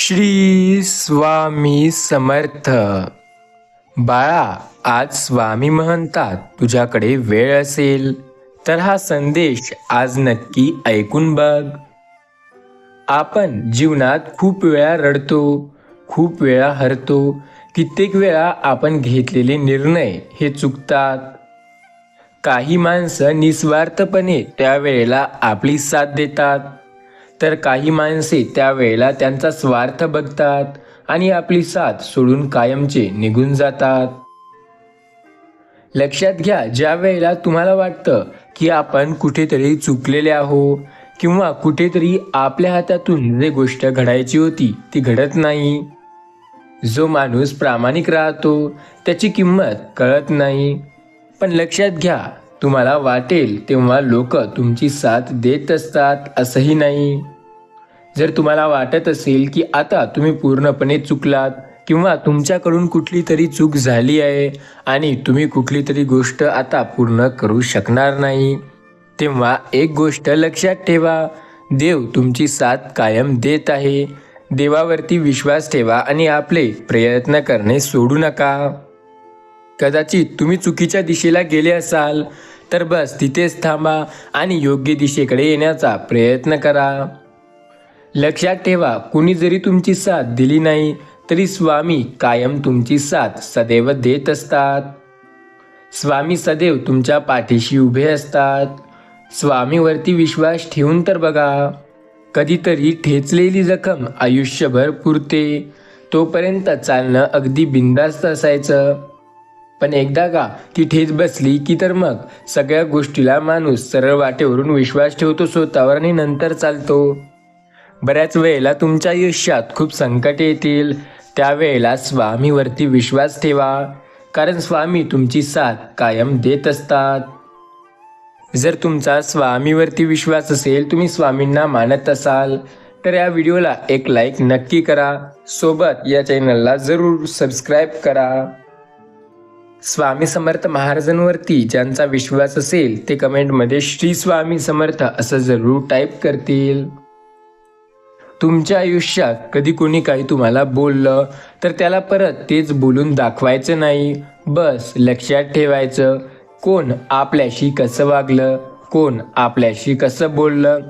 श्री स्वामी समर्थ. बाळा आज स्वामी म्हणतात तुझ्याकडे वेळ असेल तर हा संदेश आज नक्की ऐकून बघ. आपण जीवनात खूप वेळा रडतो खूप वेळा हरतो कित्येक वेळा आपण घेतलेले निर्णय हे चुकतात. काही माणसं निस्वार्थपणे त्यावेळेला आपली साथ देतात. तर काही माणसे त्यावेळेला त्यांचा स्वार्थ बघतात आणि आपली साथ सोडून कायमचे निघून जातात. लक्षात घ्या ज्या वेळेला तुम्हाला वाटतं की आपण कुठेतरी चुकलेले आहो किंवा कुठेतरी आपल्या हातातून जे गोष्ट घडायची होती ती घडत नाही. जो माणूस प्रामाणिक राहतो त्याची किंमत कळत नाही. पण लक्षात घ्या तुम्हाला वाटेल तेव्हा लोक तुमची साथ देत असतात असंही नाही. जर तुम्हाला वाटत असेल की आता तुम्ही पूर्णपणे चुकलात किंवा तुमच्याकडून कुठली तरी चूक झाली आहे आणि तुम्ही कुठली तरी गोष्ट आता पूर्ण करू शकणार नाही तेव्हा एक गोष्ट लक्षात ठेवा. देव तुमची साथ कायम देत आहे. देवावरती विश्वास ठेवा आणि आपले प्रयत्न करणे सोडू नका. कदाचित तुम्ही चुकीच्या दिशेला गेले असाल तर बस तिथेच थांबा आणि योग्य दिशेकडे येण्याचा प्रयत्न करा. लक्षात ठेवा कुणी जरी तुमची साथ दिली नाही तरी स्वामी कायम तुमची साथ सदैव देत असतात. स्वामी सदैव तुमच्या पाठीशी उभे असतात. स्वामीवरती विश्वास ठेवून तर बघा कधीतरी ठेचलेली जखम आयुष्यभर पुरते तोपर्यंत चालणं अगदी बिंदास्त असायचं. पण एकदा का ती ठेच बसली की तर मग? सगळ्या गोष्टीला माणूस सरळ वाटेवरून विश्वास ठेवतो स्वतःवर आणि नंतर चालतो. बऱ्याच वेळेला तुमच्या आयुष्यात खूप संकट येतील. त्यावेळेला स्वामीवरती विश्वास ठेवा. कारण स्वामी तुमची साथ कायम देत असतात. जर तुमचा स्वामीवरती विश्वास असेल तुम्ही स्वामींना मानत असाल तर या व्हिडिओला एक लाईक नक्की करा. सोबत या चॅनलला जरूर सबस्क्राईब करा. स्वामी समर्थ महाराजांवरती ज्यांचा विश्वास असेल ते कमेंटमध्ये श्री स्वामी समर्थ असं जरूर टाईप करतील. तुमच्या आयुष्यात कधी कोणी काही तुम्हाला बोललं तर त्याला परत तेच बोलून दाखवायचं नाही. बस लक्षात ठेवायचं कोण आपल्याशी कसं वागलं कोण आपल्याशी कसं बोललं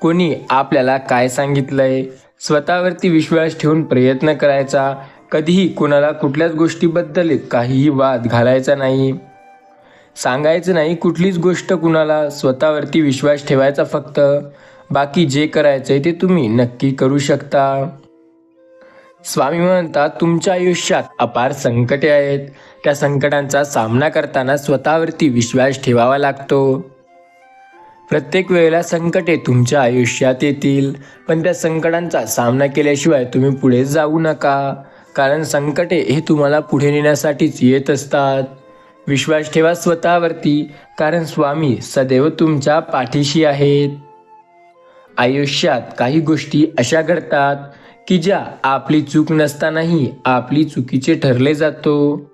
कोणी आपल्याला काय सांगितलंय? स्वतःवरती विश्वास ठेवून प्रयत्न करायचा कधीही कुणाला कुठल्याच गोष्टीबद्दल काहीही वाद घालायचा नाही. सांगायचं नाही कुठलीच गोष्ट कुणाला स्वतःवरती विश्वास ठेवायचा फक्त बाकी जे करायचं आहे ते तुम्ही नक्की करू शकता. स्वामी म्हणतात तुमच्या आयुष्यात अपार संकटे आहेत. त्या संकटांचा सामना करताना स्वतःवरती विश्वास ठेवावा लागतो. प्रत्येक वेळेला संकटे तुमच्या आयुष्यात येतील पण त्या संकटांचा सामना केल्याशिवाय तुम्ही पुढे जाऊ नका. कारण संकटे हे तुम्हाला पुढे नेण्यासाठीच येत असतात. विश्वास ठेवा स्वतःवरती कारण स्वामी सदैव तुमच्या पाठीशी आहेत. आयुष्यात काही गोष्टी अशा घडतात की ज्या आपली चूक नसतानाही आपली चुकीचे ठरले जातो.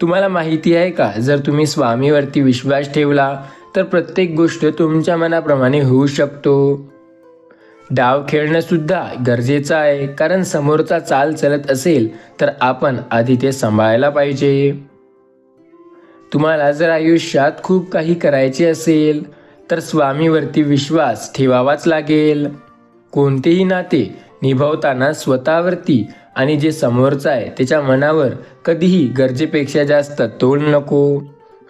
तुम्हाला माहिती आहे का जर तुम्ही स्वामीवरती विश्वास ठेवला तर प्रत्येक गोष्ट तुमच्या मनाप्रमाणे होऊ शकतो. डाव खेळणंसुद्धा गरजेचं आहे. कारण समोरचा चाल चलत असेल तर आपण आधी ते सांभाळायला पाहिजे. तुम्हाला जर आयुष्यात खूप काही करायचे असेल तर स्वामीवरती विश्वास ठेवावाच लागेल. कोणतेही नाते निभावताना स्वतःवरती आणि जे समोरचं आहे त्याच्या मनावर कधीही गरजेपेक्षा जास्त तोल नको.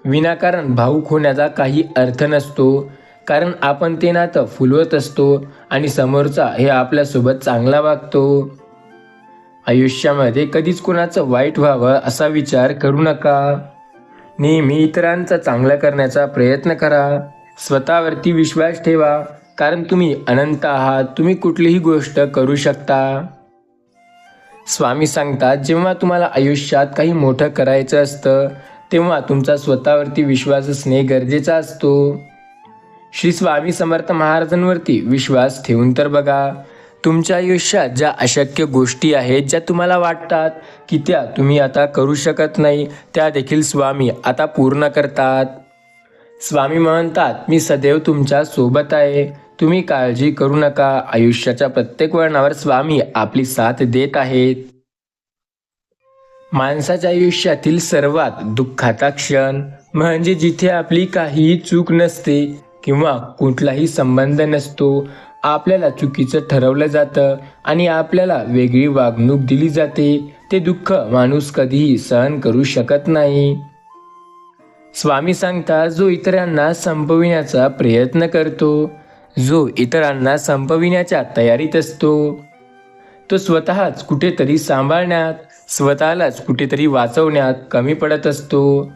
विनाकारण भाऊक होण्याचा काही अर्थ नसतो. कारण आपण ते नातं फुलवत असतो आणि समोरचा हे आपल्यासोबत चांगला वागतो. आयुष्यामध्ये कधीच कुणाचं वाईट व्हावं असा विचार करू नका. नेहमी इतरांचा चांगलं करण्याचा प्रयत्न करा. स्वतःवरती विश्वास ठेवा. कारण तुम्ही अनंत आहात. तुम्ही कुठलीही गोष्ट करू शकता. स्वामी सांगतात जेव्हा तुम्हाला आयुष्यात काही मोठं करायचं असतं तेव्हा तुमचा स्वतःवरती विश्वास असणे गरजेचा असतो. श्री स्वामी समर्थ महाराजांवरती विश्वास ठेवून तर बघा. तुमच्या आयुष्यात ज्या अशक्य गोष्टी आहेत ज्या तुम्हाला वाटतात की त्या तुम्ही आता करू शकत नाही त्या देखील स्वामी आता पूर्ण करतात. स्वामी म्हणतात मी सदैव तुमच्यासोबत आहे. तुम्ही काळजी करू नका. आयुष्याच्या प्रत्येक वळणावर स्वामी आपली साथ देत आहेत. माणसाच्या आयुष्यातील सर्वात दुःखाचा क्षण म्हणजे जिथे आपली काहीही चूक नसते किंवा कुठलाही संबंध नसतो. आपल्याला चुकीचं ठरवलं जातं आणि आपल्याला वेगळी वागणूक दिली जाते. ते दुःख माणूस कधीही सहन करू शकत नाही. स्वामी सांगतात जो इतरांना संपविण्याचा प्रयत्न करतो जो इतरांना संपविण्याच्या तयारीत असतो तो स्वतःच कुठेतरी सांभाळण्यात स्वतःलाच कुठेतरी वाचवण्यात कमी पडत असतो.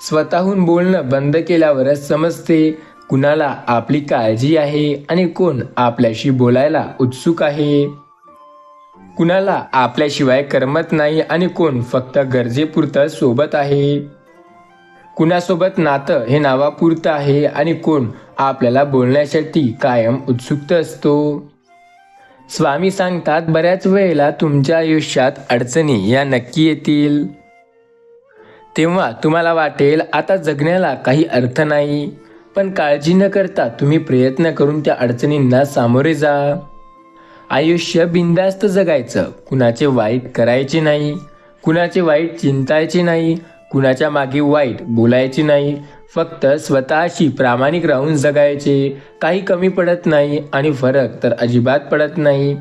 स्वतःहून बोलणं बंद केल्यावरच समजते. कुणाला आपली काळजी आहे आणि कोण आपल्याशी बोलायला उत्सुक आहे. कुणाला आपल्याशिवाय करमत नाही आणि कोण फक्त गरजेपुरतं सोबत आहे. कुणासोबत नातं हे नावापुरतं आहे आणि कोण आपल्याला बोलण्यासाठी कायम उत्सुक असतो. स्वामी सांगतात बऱ्याच वेळेला तुमच्या आयुष्यात अडचणी या नक्की येतील. तेव्हा तुम्हाला वाटेल आता जगण्याला काही अर्थ नाही. पण काळजी न करता तुम्ही प्रयत्न करून त्या अडचणींना सामोरे जा. आयुष्य बिंदास्त जगायचं. कुणाचे वाईट करायचे नाही. कुणाचे वाईट चिंतायचे नाही. कुणाच्या मागे वाईट बोलायचे नाही. फक्त स्वतःशी प्रामाणिक राहून जगायचे. काही कमी पडत नाही आणि फरक तर अजिबात पडत नाही.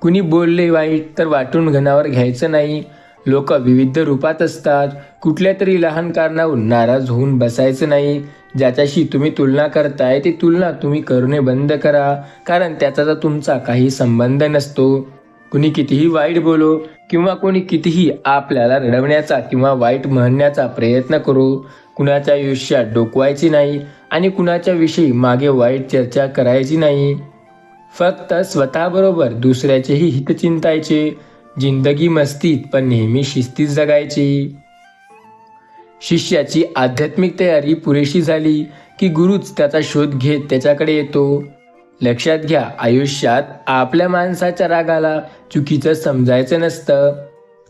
कुणी बोलले वाईट तर वाटून घणावर घ्यायचं नाही. लोक विविध रूपात असतात. कुठल्या तरी लहान कारणावरून नाराज होऊन बसायचं नाही. ज्याच्याशी तुम्ही तुलना करताय ती तुलना तुम्ही करणे बंद करा. कारण त्याचा तर तुमचा काही संबंध नसतो. कुणी कितीही वाईट बोलो किंवा कोणी कितीही आपल्याला रडवण्याचा किंवा वाईट म्हणण्याचा प्रयत्न करू. कुणाच्या आयुष्यात डोकवायची नाही आणि कुणाच्या विषयी मागे वाईट चर्चा करायची नाही. फक्त स्वतःबरोबर दुसऱ्याचेही हित चिंतायचे जिंदगी मस्तीत पण नेहमी शिस्तीत जगायची. शिष्याची आध्यात्मिक तयारी पुरेशी झाली की गुरुच त्याचा शोध घेत त्याच्याकडे येतो. लक्षात घ्या आयुष्यात आपल्या माणसाच्या रागाला चुकीचं समजायचं नसतं.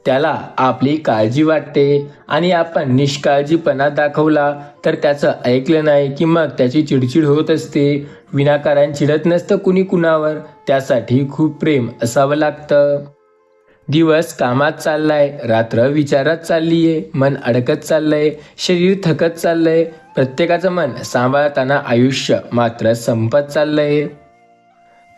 त्याला आपली काळजी वाटते आणि आपण निष्काळजीपणा दाखवला तर त्याचं ऐकलं नाही की मग त्याची चिडचिड होत असते. विनाकारण चिडत नसतं कुणी कुणावर त्यासाठी खूप प्रेम असावं लागतं. दिवस कामात चाललाय रात्र विचारात चाललीये मन अडकत चाललंय शरीर थकत चाललंय प्रत्येकाचं मन सांभाळताना आयुष्य मात्र संपत चाललंय.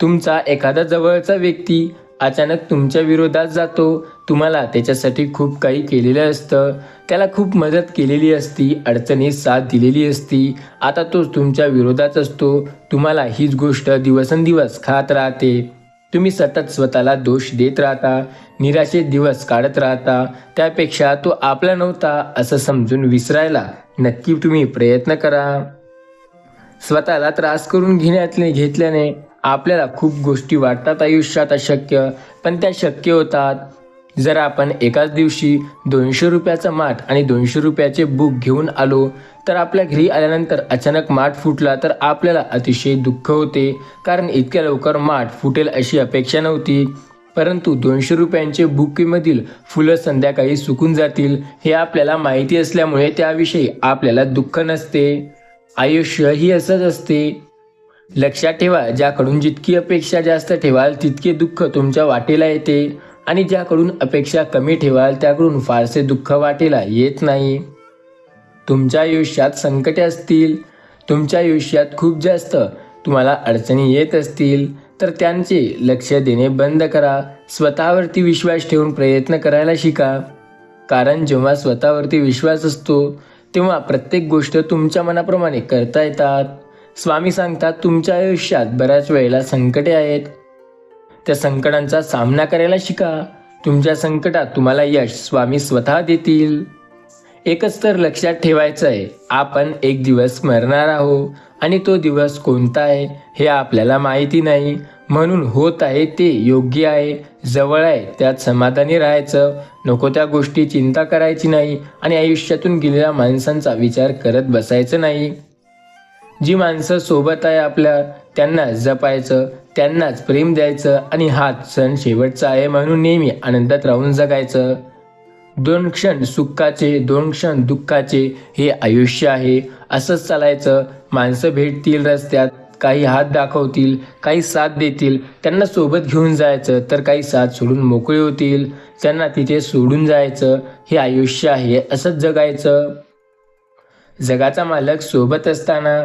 तुमचा एखादा जवळचा व्यक्ती अचानक तुमच्या विरोधात जातो तुम्हाला त्याच्यासाठी खूप काही केलेलं असतं त्याला खूप मदत केलेली असती अडचणीत साथ दिलेली असती आता तो तुमच्या विरोधात असतो तुम्हाला हीच गोष्ट दिवसेंदिवस खात राहते. तुम्ही सतत स्वतःला दोष देत राहता निराशेत दिवस काढत राहता त्यापेक्षा तो आपला नव्हता असं समजून विसरायला नक्की तुम्ही प्रयत्न करा. स्वतःला त्रास करून घेण्यातले घेतल्याने आपल्याला खूप गोष्टी वाटतात आयुष्यात अशक्य पण त्या शक्य होतात. जर आपण एकाच दिवशी दोनशे रुपयाचा माठ आणि दोनशे रुपयाचे बुक घेऊन आलो तर आपल्या घरी आल्यानंतर अचानक माठ फुटला तर आपल्याला अतिशय दुःख होते कारण इतक्या लवकर माठ फुटेल अशी अपेक्षा नव्हती. परंतु दोनशे रुपयांचे बुकीमधील फुलं संध्याकाळी सुकून जातील हे आपल्याला माहिती असल्यामुळे त्याविषयी आपल्याला दुःख नसते. आयुष्य ही असंच असते. लक्षात ठेवा ज्याकडून जितकी अपेक्षा जास्त ठेवाल तितके दुःख तुमच्या वाटेला येते. आणि ज्याकडून अपेक्षा कमी ठेवाल त्याकडून फारसे दुःख वाटेला येत नाही. तुमच्या आयुष्यात संकटे असतील तुमच्या आयुष्यात खूप जास्त तुम्हाला अडचणी येत असतील तर त्यांचे लक्ष देणे बंद करा. स्वतःवरती विश्वास ठेवून प्रयत्न करायला शिका. कारण जेव्हा स्वतःवरती विश्वास असतो तेव्हा प्रत्येक गोष्ट तुमच्या मनाप्रमाणे करता येतात. स्वामी सांगतात तुमच्या आयुष्यात बऱ्याच वेळेला संकटे आहेत. त्या संकटांचा सामना करायला शिका. तुमच्या संकटात तुम्हाला यश स्वामी स्वतः देतील. एकच तर लक्षात ठेवायचं आहे आपण एक दिवस मरणार आहो आणि तो दिवस कोणता आहे हे आपल्याला माहिती नाही. म्हणून होत आहे ते योग्य आहे जवळ आहे त्यात समाधानी राहायचं. नको त्या गोष्टी चिंता करायची नाही आणि आयुष्यातून गेलेल्या माणसांचा विचार करत बसायचं नाही. जी माणसं सोबत आहे आपल्या त्यांना जपायचं. त्यांनाच प्रेम द्यायचं आणि हा सण शेवटचा आहे म्हणून नेहमी आनंदात राहून जगायचं. दोन क्षण सुखाचे दोन क्षण दुःखाचे हे आयुष्य आहे. असंच चालायचं. माणसं भेटतील रस्त्यात काही हात दाखवतील काही साथ देतील. त्यांना सोबत घेऊन जायचं तर काही साथ सोडून मोकळे होतील. त्यांना तिथे सोडून जायचं हे आयुष्य आहे असंच जगायचं. जगाचा मालक सोबत असताना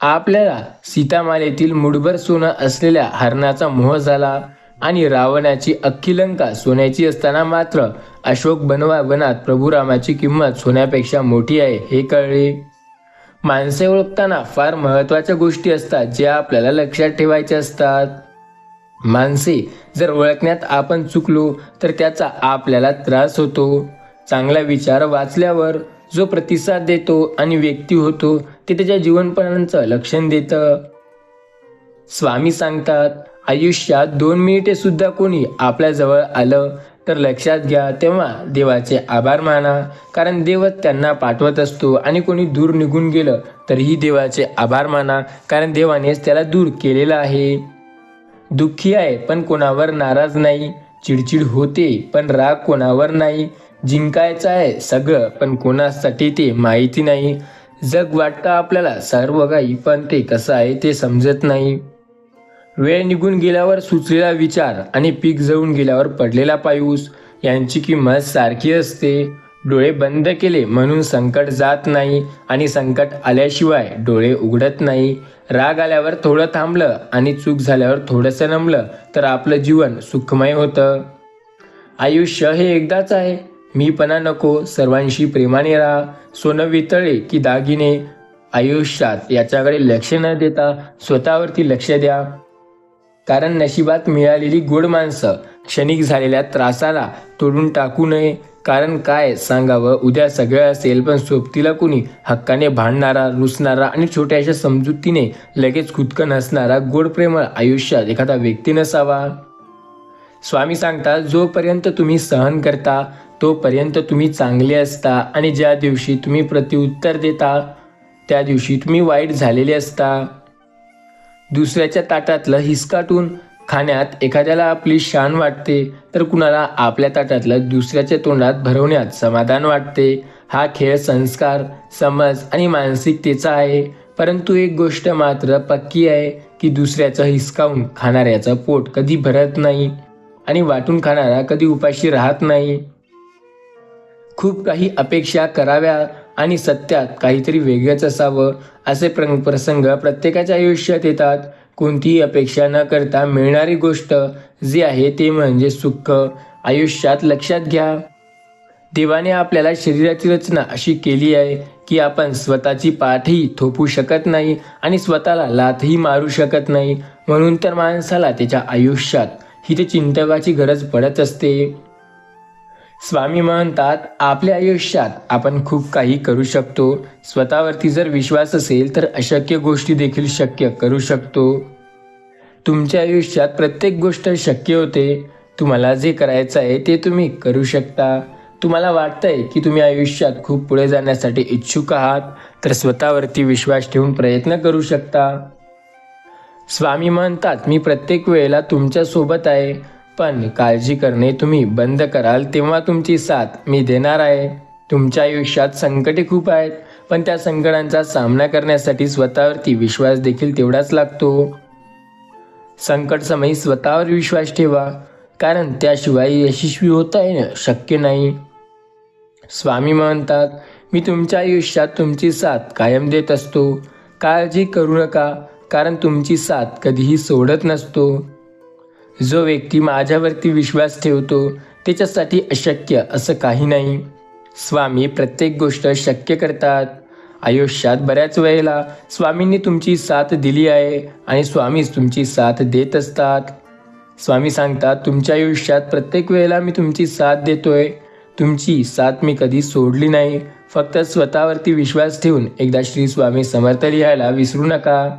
आपल्याला सीतामालेतील मुठभर सोनं असलेल्या हरणाचा मोह झाला आणि रावणाची अख्खी लंका सोन्याची असताना मात्र अशोक बनवा वनात प्रभू रामाची किंमत सोन्यापेक्षा मोठी आहे हे कळले. माणसे ओळखताना फार महत्त्वाच्या गोष्टी असतात ज्या आपल्याला लक्षात ठेवायच्या असतात. माणसे जर ओळखण्यात आपण चुकलो तर त्याचा आपल्याला त्रास होतो. चांगला विचार वाचल्यावर जो प्रतिसाद देतो आणि व्यक्ती होतो ते त्याच्या जीवनपणाचं लक्षण देतं स्वामी सांगतात आयुष्यात दोन मिनिटे सुद्धा कोणी आपल्याजवळ आलं तर लक्षात घ्या तेव्हा देवाचे आभार माना. कारण देवच त्यांना पाठवत असतो आणि कोणी दूर निघून गेलं तरीही देवाचे आभार माना. कारण देवानेच त्याला दूर केलेलं आहे. दुःखी आहे पण कोणावर नाराज नाही. चिडचिड होते पण राग कोणावर नाही. जिंकायचं आहे सगळं पण कोणासाठी ते माहिती नाही. जग वाटतं आपल्याला सर्व काही पण ते कसं आहे ते समजत नाही. वेळ निघून गेल्यावर सुचलेला विचार आणि पीक जळून गेल्यावर पडलेला पायूस यांची किंमत सारखी असते. डोळे बंद केले म्हणून संकट जात नाही आणि संकट आल्याशिवाय डोळे उघडत नाही. राग आल्यावर थोडं थांबलं आणि चूक झाल्यावर थोडंसं नमलं तर आपलं जीवन सुखमय होतं. आयुष्य हे एकदाच आहे. मीपणा नको सर्वांशी प्रेमाने राहा. सोनं वितळे की दागिने आयुष्यात याच्याकडे लक्ष न देता स्वतःवरती लक्ष द्या. कारण नशिबात मिळालेली गोड माणसं क्षणिक झालेल्या त्रासाला तोडून टाकू नये. कारण काय सांगावं उद्या सगळं असेल पण सोबतीला कुणी हक्काने भांडणारा रुसणारा आणि छोट्याशा समजुतीने लगेच खुदकन असणारा गोड प्रेमळ आयुष्यात एखादा व्यक्ती नसावा. स्वामी सांगतात जोपर्यंत तुम्ही सहन करता तोपर्यंत तुम्ही चांगले असता आणि ज्या दिवशी तुम्ही प्रतिउत्तर देता त्या दिवशी तुम्ही वाईट झालेले असता. दुसऱ्याच्या ताटातलं हिसकाटून खाण्यात एखाद्याला आपली शान वाटते तर कुणाला आपल्या ताटातलं दुसऱ्याच्या तोंडात भरवण्यात समाधान वाटते. हा खेळ संस्कार समज आणि मानसिकतेचा आहे. परंतु एक गोष्ट मात्र पक्की आहे की दुसऱ्याचं हिसकावून खाणाऱ्याचं पोट कधी भरत नाही आणि वाटून खाणारा कधी उपाशी राहत नाही. खूप काही अपेक्षा कराव्या आणि सत्यात काहीतरी वेगळंच असावं असे प्र प्रसंग प्रत्येकाच्या आयुष्यात येतात. कोणतीही अपेक्षा न करता मिळणारी गोष्ट जी आहे ते म्हणजे सुख. आयुष्यात लक्षात घ्या. देवाने आपल्याला शरीराची रचना अशी केली आहे की आपण स्वतःची पाठही थोपू शकत नाही आणि स्वतःला लाथही मारू शकत नाही. म्हणून तर माणसाला त्याच्या आयुष्यात ही ते चिंतकाची गरज पडत असते. स्वामी म्हणतात आपल्या आयुष्यात आपण खूप काही करू शकतो. स्वतःवरती जर विश्वास असेल तर अशक्य गोष्टी देखील शक्य करू शकतो. तुमच्या आयुष्यात प्रत्येक गोष्ट शक्य होते. तुम्हाला जे करायचं आहे ते तुम्ही करू शकता. तुम्हाला वाटतंय की तुम्ही आयुष्यात खूप पुढे जाण्यासाठी इच्छुक आहात तर स्वतःवरती विश्वास ठेवून प्रयत्न करू शकता. स्वामी म्हणतात मी प्रत्येक वेळेला तुमच्यासोबत आहे. पण काळजी करणे तुम्ही बंद कराल तेव्हा तुमची साथ मी देणार आहे. तुमच्या आयुष्यात संकटे खूप आहेत पण त्या संकटांचा सामना करण्यासाठी स्वतःवरती विश्वास देखील तेवढाच लागतो. संकट समयी स्वतःवर विश्वास ठेवा कारण त्याशिवाय यशस्वी होता येणं शक्य नाही. स्वामी म्हणतात मी तुमच्या आयुष्यात तुमची साथ कायम देत असतो. काळजी करू नका कारण तुमची साथ कधीही सोडत नसतो. जो व्यक्ती माझ्यावरती विश्वास ठेवतो त्याच्यासाठी अशक्य असं काही नाही. स्वामी प्रत्येक गोष्ट शक्य करतात. आयुष्यात बऱ्याच वेळेला स्वामींनी तुमची साथ दिली आहे आणि स्वामीच तुमची साथ देत असतात. स्वामी सांगतात तुमच्या आयुष्यात प्रत्येक वेळेला मी तुमची साथ देतोय. तुमची साथ मी कधी सोडली नाही. फक्त स्वतःवरती विश्वास ठेवून एकदा श्री स्वामी समर्थ लिहायला विसरू नका.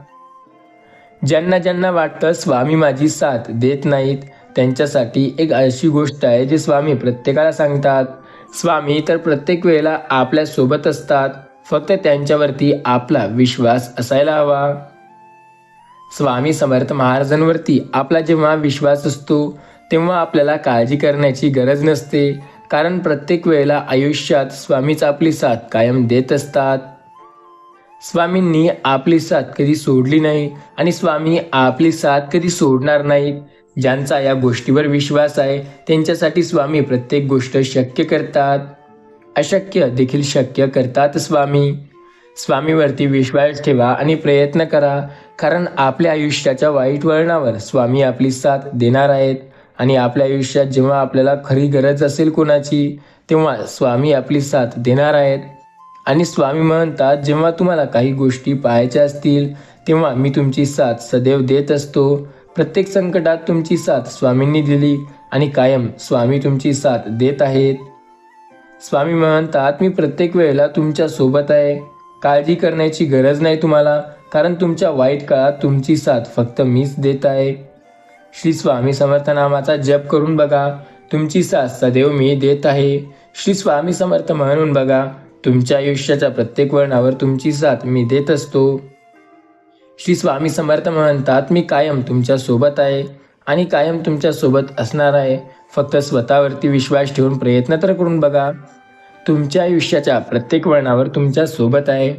ज्यांना ज्यांना वाटतं स्वामी माझी साथ देत नाहीत त्यांच्यासाठी एक अशी गोष्ट आहे जी स्वामी प्रत्येकाला सांगतात. स्वामी तर प्रत्येक वेळेला आपल्यासोबत असतात फक्त त्यांच्यावरती आपला विश्वास असायला हवा. स्वामी समर्थ महाराजांवरती आपला जेव्हा विश्वास असतो तेव्हा आपल्याला काळजी करण्याची गरज नसते. कारण प्रत्येक वेळेला आयुष्यात स्वामीच आपली साथ कायम देत असतात. स्वामींनी आपली साथ कधी सोडली नाही आणि स्वामी आपली साथ कधी सोडणार नाहीत. ज्यांचा या गोष्टीवर विश्वास आहे त्यांच्यासाठी स्वामी प्रत्येक गोष्ट शक्य करतात. अशक्य देखील शक्य करतात स्वामी. स्वामीवरती विश्वास ठेवा आणि प्रयत्न करा कारण आपल्या आयुष्याच्या वाईट वळणावर स्वामी आपली साथ देणार आहेत. आणि आपल्या आयुष्यात जेव्हा आपल्याला खरी गरज असेल कोणाची तेव्हा स्वामी आपली साथ देणार आहेत. आणि स्वामी म्हणतात जेव्हा तुम्हाला काही गोष्टी पाहायच्या असतील तेव्हा मी तुमची साथ सदैव देत असतो. प्रत्येक संकटात तुमची साथ स्वामींनी दिली आणि कायम स्वामी तुमची साथ देत आहेत. स्वामी म्हणतात मी प्रत्येक वेळेला तुमच्यासोबत आहे. काळजी करण्याची गरज नाही तुम्हाला कारण तुमच्या वाईट काळात तुमची साथ फक्त मीच देत आहे. श्री स्वामी समर्थ नामाचा जप करून बघा. तुमची साथ सदैव मी देत आहे. श्री स्वामी समर्थ म्हणून बघा. तुमच्या आयुष्याच्या प्रत्येक वळणावर तुमची साथ मी देत असतो. श्री स्वामी समर्थ म्हणतात मी कायम तुमच्यासोबत आहे आणि कायम तुमच्यासोबत असणार आहे. फक्त स्वतःवरती विश्वास ठेवून प्रयत्न तर करून बघा. तुमच्या आयुष्याच्या प्रत्येक वळणावर तुमच्यासोबत आहे.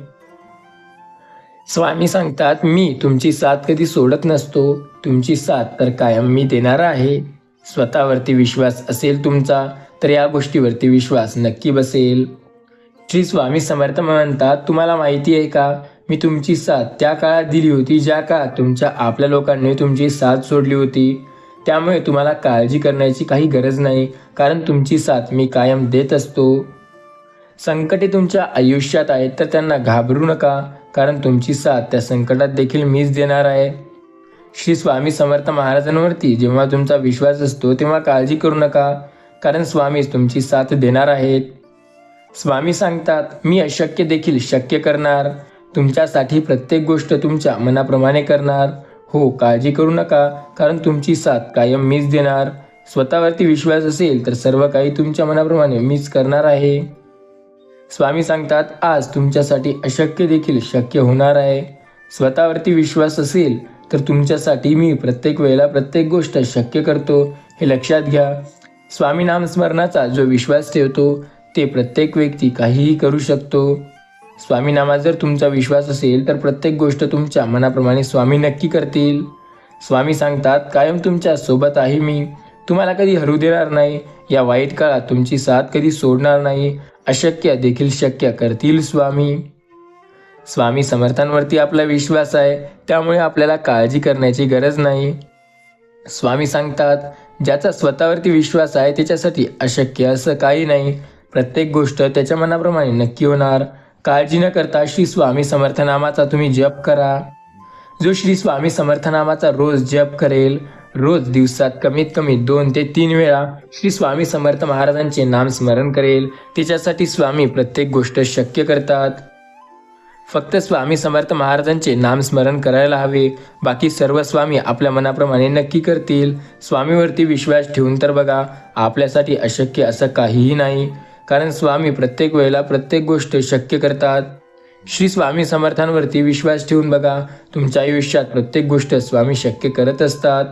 स्वामी सांगतात मी तुमची साथ कधी सोडत नसतो. तुमची साथ तर कायम मी देणार आहे. स्वतःवरती विश्वास असेल तुमचा तर या गोष्टीवरती विश्वास नक्की बसेल. श्री स्वामी समर्थ म्हणतात तुम्हाला माहिती आहे का? मी तुमची साथ त्या काळात दिली होती ज्या काळात तुमच्या आपल्या लोकांनी तुमची साथ सोडली होती. त्यामुळे तुम्हाला काळजी करण्याची काही गरज नाही कारण तुमची साथ मी कायम देत असतो. संकटे तुमच्या आयुष्यात आहेत तर त्यांना घाबरू नका कारण तुमची साथ त्या संकटात देखील मीच देणार आहे. श्री स्वामी समर्थ महाराजांवरती जेव्हा तुमचा विश्वास असतो तेव्हा काळजी करू नका कारण स्वामीच तुमची साथ देणार आहेत. स्वामी सांगतात मी अशक्य देखील शक्य करणार. तुमच्यासाठी प्रत्येक गोष्ट तुमच्या मनाप्रमाणे करणार. हो काळजी करू नका कारण तुमची साथ कायम मीच देणार. स्वतःवरती विश्वास असेल तर सर्व काही तुमच्या मनाप्रमाणे मीच करणार आहे. स्वामी सांगतात आज तुमच्यासाठी अशक्य देखील शक्य होणार आहे. स्वतःवरती विश्वास असेल तर तुमच्यासाठी मी प्रत्येक वेळेला प्रत्येक गोष्ट शक्य करतो. हे लक्षात घ्या. स्वामी नामस्मरणाचा जो विश्वास ठेवतो ते प्रत्येक व्यक्ती काहीही करू शकतो. स्वामीनामा जर तुमचा विश्वास असेल तर प्रत्येक गोष्ट तुमच्या मनाप्रमाणे स्वामी नक्की करतील. स्वामी सांगतात कायम तुमच्यासोबत आहे मी. तुम्हाला कधी हरू देणार नाही. या वाईट काळात तुमची साथ कधी सोडणार नाही. अशक्य देखील शक्य करतील स्वामी. स्वामी समर्थांवरती आपला विश्वास आहे. त्यामुळे आपल्याला काळजी करण्याची गरज नाही. स्वामी सांगतात ज्याचा स्वतःवरती विश्वास आहे त्याच्यासाठी अशक्य असं काही नाही. प्रत्येक गोष्ट त्याच्या मनाप्रमाणे नक्की होणार. काळजी न करता श्री स्वामी समर्थनामाचा तुम्ही जप करा. जो श्री स्वामी समर्थनामाचा रोज जप करेल रोज दिवसात कमीत कमी दोन ते तीन वेळा श्री स्वामी समर्थ महाराजांचे नाम स्मरण करेल. त्याच्यासाठी स्वामी प्रत्येक गोष्ट शक्य करतात. फक्त स्वामी समर्थ महाराजांचे नाम स्मरण करायला हवे. बाकी सर्व स्वामी आपल्या मनाप्रमाणे नक्की करतील. स्वामीवरती विश्वास ठेवून तर बघा आपल्यासाठी अशक्य असं काहीही नाही. कारण स्वामी प्रत्येक वेळेला प्रत्येक गोष्ट शक्य करतात. श्री स्वामी समर्थांवरती विश्वास ठेवून बघा तुमच्या आयुष्यात प्रत्येक गोष्ट स्वामी शक्य करत असतात.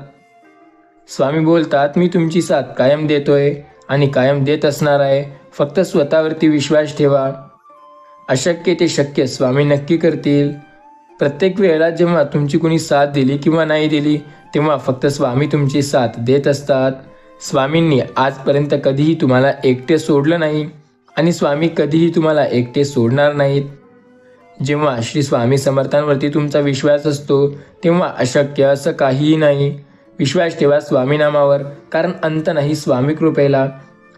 स्वामी बोलतात मी तुमची साथ कायम देतोय आणि कायम देत असणार आहे. फक्त स्वतःवरती विश्वास ठेवा. अशक्य ते शक्य स्वामी नक्की करतील. प्रत्येक वेळेला जेव्हा तुमची कोणी साथ दिली किंवा नाही दिली तेव्हा फक्त स्वामी तुमची साथ देत असतात. स्वामींनी आजपर्यंत कधीही तुम्हाला एकटे सोडलं नाही आणि स्वामी कधीही तुम्हाला एकटे सोडणार नाहीत. जेव्हा श्री स्वामी समर्थांवरती तुमचा विश्वास असतो तेव्हा अशक्य असं काहीही नाही. विश्वास ठेवा स्वामीनामावर कारण अंत नाही स्वामी कृपेला.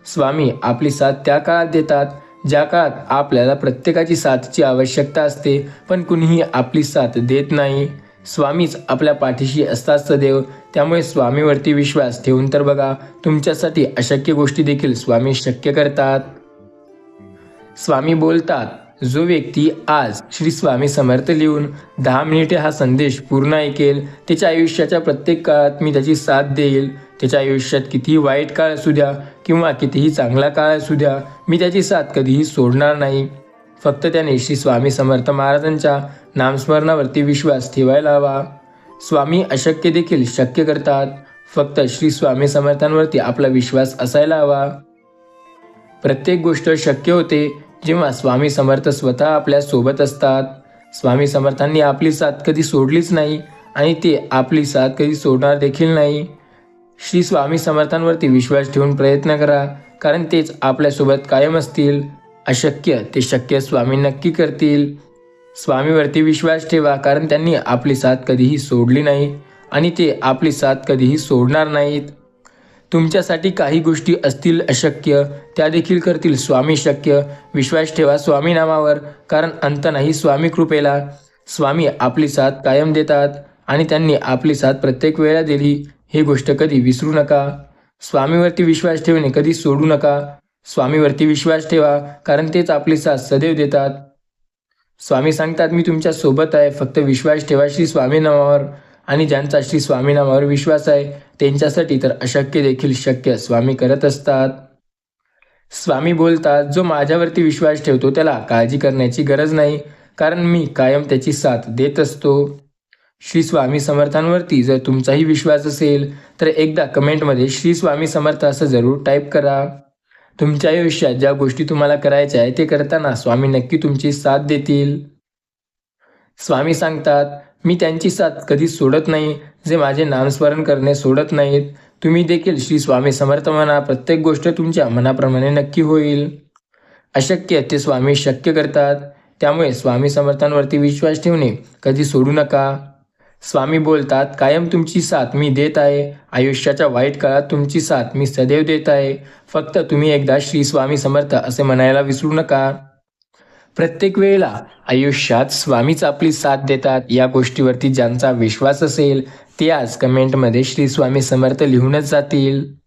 स्वामी आपली साथ त्या काळात देतात ज्या काळात आपल्याला प्रत्येकाची साथची आवश्यकता असते पण कुणीही आपली साथ देत नाही. स्वामीच आपल्या पाठीशी असतात सदैव त्यामुळे स्वामीवरती विश्वास ठेवून तर बघा तुमच्यासाठी अशक्य गोष्टी देखील स्वामी शक्य करतात. स्वामी बोलतात जो व्यक्ती आज श्री स्वामी समर्थ लिहून दहा मिनिटे हा संदेश पूर्ण ऐकेल त्याच्या आयुष्याच्या प्रत्येक काळात मी त्याची साथ देईल. त्याच्या आयुष्यात कितीही वाईट काळ असू द्या किंवा कितीही चांगला काळ असू द्या मी त्याची साथ कधीही सोडणार नाही. फक्त त्याने श्री स्वामी समर्थ महाराजांच्या नामस्मरणावरती विश्वास ठेवायला हवा. स्वामी अशक्य देखील शक्य करतात. फक्त श्री स्वामी समर्थांवरती आपला विश्वास असायला हवा. प्रत्येक गोष्ट शक्य होते जेव्हा स्वामी समर्थ स्वतः आपल्यासोबत असतात. स्वामी समर्थांनी आपली साथ कधी सोडलीच नाही आणि ते आपली साथ कधी सोडणार देखील नाही. श्री स्वामी समर्थांवरती विश्वास ठेवून प्रयत्न करा कारण तेच आपल्यासोबत कायम असतील. अशक्य ते शक्य स्वामी नक्की करतील. स्वामीवरती विश्वास ठेवा कारण त्यांनी आपली साथ कधीही सोडली नाही आणि ते आपली साथ कधीही सोडणार नाहीत. तुमच्यासाठी काही गोष्टी असतील अशक्य त्या देखील करतील स्वामी शक्य. विश्वास ठेवा स्वामी नामावर कारण अंत नाही स्वामी कृपेला. स्वामी आपली साथ कायम देतात आणि त्यांनी आपली साथ प्रत्येक वेळा दिली ही गोष्ट कधी विसरू नका. स्वामीवरती विश्वास ठेवणे कधी सोडू नका. स्वामीवरती विश्वास ठेवा कारण तेच आपली साथ सदैव देतात. स्वामी सांगतात मी तुमच्यासोबत आहे. फक्त विश्वास ठेवा श्री स्वामी नामावर आणि ज्यांचा श्री स्वामी नामावर विश्वास आहे त्यांच्यासाठी तर अशक्य देखील शक्य. स्वामी करत असतात. स्वामी बोलतात जो माझ्यावरती विश्वास ठेवतो त्याला काळजी करण्याची गरज नाही कारण मी कायम त्याची साथ देत असतो. श्री स्वामी समर्थांवरती जर तुमचाही विश्वास असेल तर एकदा कमेंटमध्ये श्री स्वामी समर्थ असं जरूर टाईप करा. तुमच्या आयुष्यात ज्या गोष्टी तुम्हाला करायच्या आहे ते करताना स्वामी नक्की तुमची साथ देतील. स्वामी सांगतात मी त्यांची साथ कधी सोडत नाही जे माझे नामस्मरण करणे सोडत नाहीत. तुम्ही देखील श्री स्वामी समर्थ म्हणा प्रत्येक गोष्ट तुमच्या मनाप्रमाणे नक्की होईल. अशक्य ते स्वामी शक्य करतात. त्यामुळे स्वामी समर्थांवरती विश्वास ठेवणे कधी सोडू नका. स्वामी बोलतात कायम तुमची साथ मी देत आहे. आयुष्याच्या वाईट काळात तुमची साथ मी सदैव देत आहे. फक्त तुम्ही एकदा श्री स्वामी समर्थ असे म्हणायला विसरू नका. प्रत्येक वेळेला आयुष्यात स्वामीच आपली साथ देतात. या गोष्टीवरती ज्यांचा विश्वास असेल ते आज कमेंटमध्ये श्री स्वामी समर्थ लिहूनच जातील.